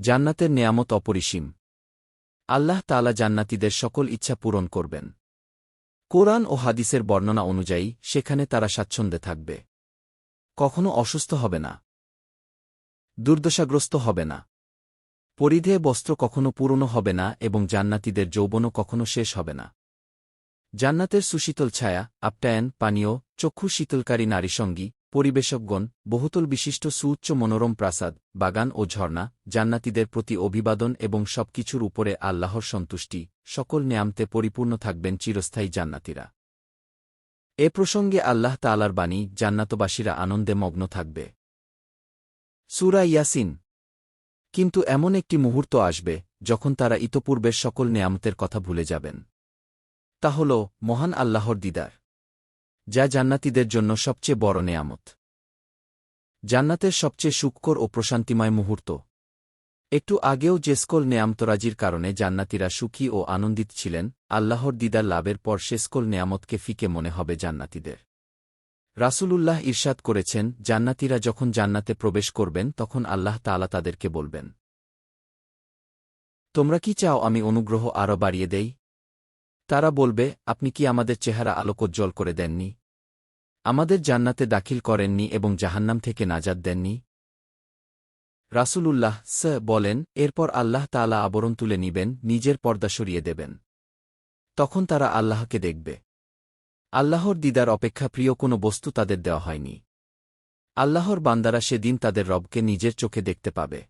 জান্নাতের নেয়ামত অপরিসীম। আল্লাহ তালা জান্নাতীদের সকল ইচ্ছা পূরণ করবেন। কোরআন ও হাদিসের বর্ণনা অনুযায়ী, সেখানে তারা স্বাচ্ছন্দ্যে থাকবে। কখনো অসুস্থ হবে না। দুর্দশাগ্রস্ত হবে না। পরিধেয় বস্ত্র কখনো পুরনো হবে না এবং জান্নাতীদের যৌবনও কখনো শেষ হবে না। জান্নাতের সুশীতল ছায়া আপ্যায়ন পানীয়, চক্ষু শীতলকারী নারীসঙ্গী পরিবেশকগণ, বহুতল বিশিষ্ট সুউচ্চ মনোরম প্রাসাদ, বাগান ও ঝর্ণা, জান্নাতীদের প্রতি অভিবাদন এবং সবকিছুর উপরে আল্লাহর সন্তুষ্টি, সকল নেয়ামতে পরিপূর্ণ থাকবেন চিরস্থায়ী জান্নাতীরা। এ প্রসঙ্গে আল্লাহ তালার বাণী, জান্নাতবাসীরা আনন্দে মগ্ন থাকবে। সুরা ইয়াসিন। কিন্তু এমন একটি মুহূর্ত আসবে, যখন তারা ইতপূর্বের সকল নেয়ামতের কথা ভুলে যাবেন। তা হল, মহান আল্লাহর দিদার। যা জান্নাতীদের জন্য সবচেয়ে বড় নেয়ামত। জান্নাতের সবচেয়ে সুক্কর ও প্রশান্তিময় মুহূর্ত। একটু আগেও জেসকল নেয়ামতরাজির কারণে জান্নাতীরা সুখী ও আনন্দিত ছিলেন, আল্লাহর দিদার লাভের পর শেসকল নেয়ামতকে ফিকে মনে হবে জান্নাতীদের। রাসূলুল্লাহ ঈর্ষাদ করেছেন, জান্নাতীরা যখন জান্নাতে প্রবেশ করবেন, তখন আল্লাহ তালা তাদেরকে বলবেন, তোমরা কি চাও আমি অনুগ্রহ আরও বাড়িয়ে দেই? তারা বলবে, আপনি কি আমাদের চেহারা আলোকোজ্জ্বল করে দেননি? আমাদের জান্নাতে দাখিল করেননি এবং জাহান্নাম থেকে নাজাদ দেননি? রাসূলুল্লাহ স বলেন, এরপর আল্লাহ তাআলা আবরণ তুলে নিবেন, নিজের পর্দা সরিয়ে দেবেন। তখন তারা আল্লাহকে দেখবে। আল্লাহর দিদার অপেক্ষা প্রিয় কোনো বস্তু তাদের দেওয়া হয়নি। আল্লাহর বান্দারা সেদিন তাদের রবকে নিজের চোখে দেখতে পাবে।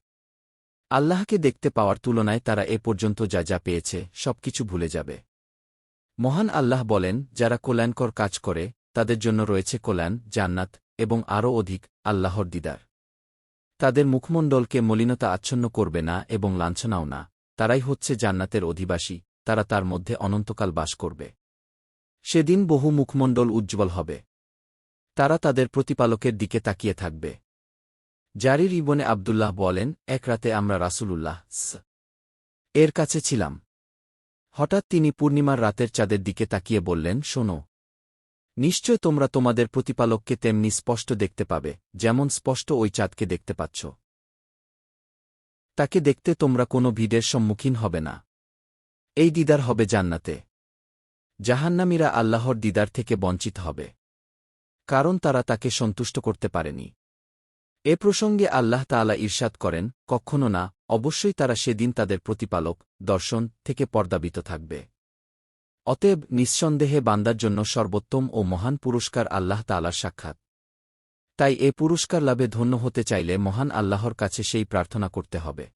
আল্লাহকে দেখতে পাওয়ার তুলনায় তারা এ পর্যন্ত যা যা পেয়েছে, সবকিছু ভুলে যাবে। মহান আল্লাহ বলেন, যারা কল্যাণকর কাজ করে তাদের জন্য রয়েছে কল্যাণ, জান্নাত এবং আরও অধিক আল্লাহর দিদার। তাদের মুখমণ্ডলকে মলিনতা আচ্ছন্ন করবে না এবং লাঞ্ছনাও না। তারাই হচ্ছে জান্নাতের অধিবাসী, তারা তার মধ্যে অনন্তকাল বাস করবে। সেদিন বহু মুখমণ্ডল উজ্জ্বল হবে। তারা তাদের প্রতিপালকের দিকে তাকিয়ে থাকবে। জারির ইবনে আবদুল্লাহ বলেন, এক রাতে আমরা রাসূলুল্লাহ এর কাছে ছিলাম। হঠাৎ তিনি পূর্ণিমার রাতের চাঁদের দিকে তাকিয়ে বললেন, শোনো নিশ্চয় তোমরা তোমাদের প্রতিপালককে তেমনি স্পষ্ট দেখতে পাবে, যেমন স্পষ্ট ওই চাঁদকে দেখতে পাচ্ছ। তাকে দেখতে তোমরা কোনো ভিড়ের সম্মুখীন হবে না। এই দিদার হবে জান্নাতে। জাহান্নামীরা আল্লাহর দিদার থেকে বঞ্চিত হবে। কারণ তারা তাকে সন্তুষ্ট করতে পারেনি। এ প্রসঙ্গে আল্লাহ তাআলা ঈর্ষাদ করেন, কখনো না, অবশ্যই তারা সেদিন তাদের প্রতিপালক, দর্শন থেকে পর্দাবিত থাকবে। অতএব নিঃসন্দেহে বান্দার জন্য সর্বোত্তম ও মহান পুরস্কার আল্লাহ তাআলার সাক্ষাৎ। তাই এ পুরস্কার লাভে ধন্য হতে চাইলে মহান আল্লাহর কাছে সেই প্রার্থনা করতে হবে।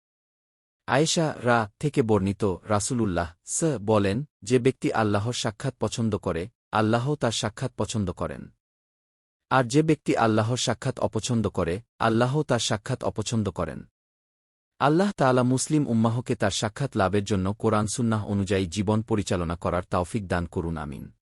আয়েশা রা থেকে বর্ণিত রাসূলুল্লাহ স বলেন, যে ব্যক্তি আল্লাহর সাক্ষাৎ পছন্দ করে, আল্লাহ তার সাক্ষাৎ পছন্দ করেন। আর যে ব্যক্তি আল্লাহর সাক্ষাৎ অপছন্দ করে, আল্লাহ তার সাক্ষাৎ অপছন্দ করেন। আল্লাহ তালা মুসলিম উম্মাহকে তার সাক্ষাৎ লাভের জন্য কোরআন সুন্নাহ অনুযায়ী জীবন পরিচালনা করার তাওফিক দান করুন, আমিন।